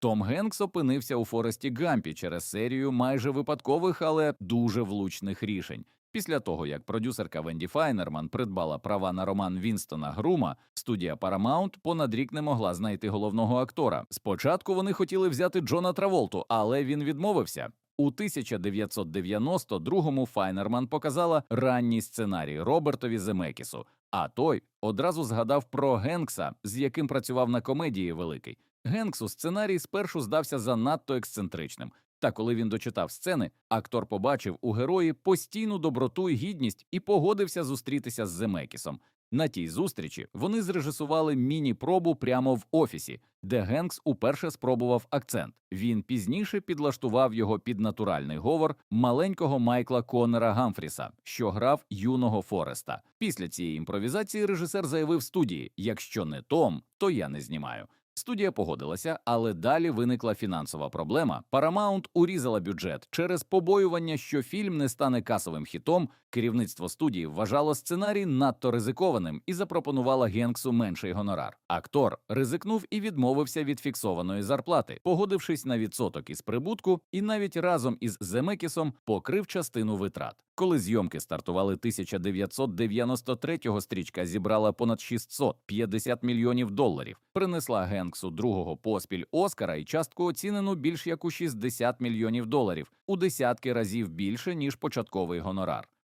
Том Генкс опинився у Форесті Гампі через серію майже випадкових, але дуже влучних рішень. Після того, як продюсерка Венді Файнерман придбала права на роман Вінстона Грума, студія Paramount понад рік не могла знайти головного актора. Спочатку вони хотіли взяти Джона Траволту, але він відмовився. У 1992-му Файнерман показала ранній сценарій Робертові Земекісу, а той одразу згадав про Генкса, з яким працював на комедії Великий. Генксу сценарій спершу здався занадто ексцентричним. Та коли він дочитав сцени, актор побачив у герої постійну доброту і гідність і погодився зустрітися з Земекісом. На тій зустрічі вони зрежисували міні-пробу прямо в офісі, де Генкс уперше спробував акцент. Він пізніше підлаштував його під натуральний говор маленького Майкла Коннора Гамфріса, що грав юного Фореста. Після цієї імпровізації режисер заявив студії: якщо не Том, то я не знімаю. Студія погодилася, але далі виникла фінансова проблема. Paramount урізала бюджет через побоювання, що фільм не стане касовим хітом. Керівництво студії вважало сценарій надто ризикованим і запропонувало Генксу менший гонорар. Актор ризикнув і відмовився від фіксованої зарплати, погодившись на відсоток із прибутку, і навіть разом із Земекісом покрив частину витрат. Коли зйомки стартували 1993-го, стрічка зібрала понад 650 мільйонів доларів, принесла Генксу другого поспіль Оскара і частку оцінену більш як у 60 мільйонів доларів, у десятки разів більше ніж початковий гонорар.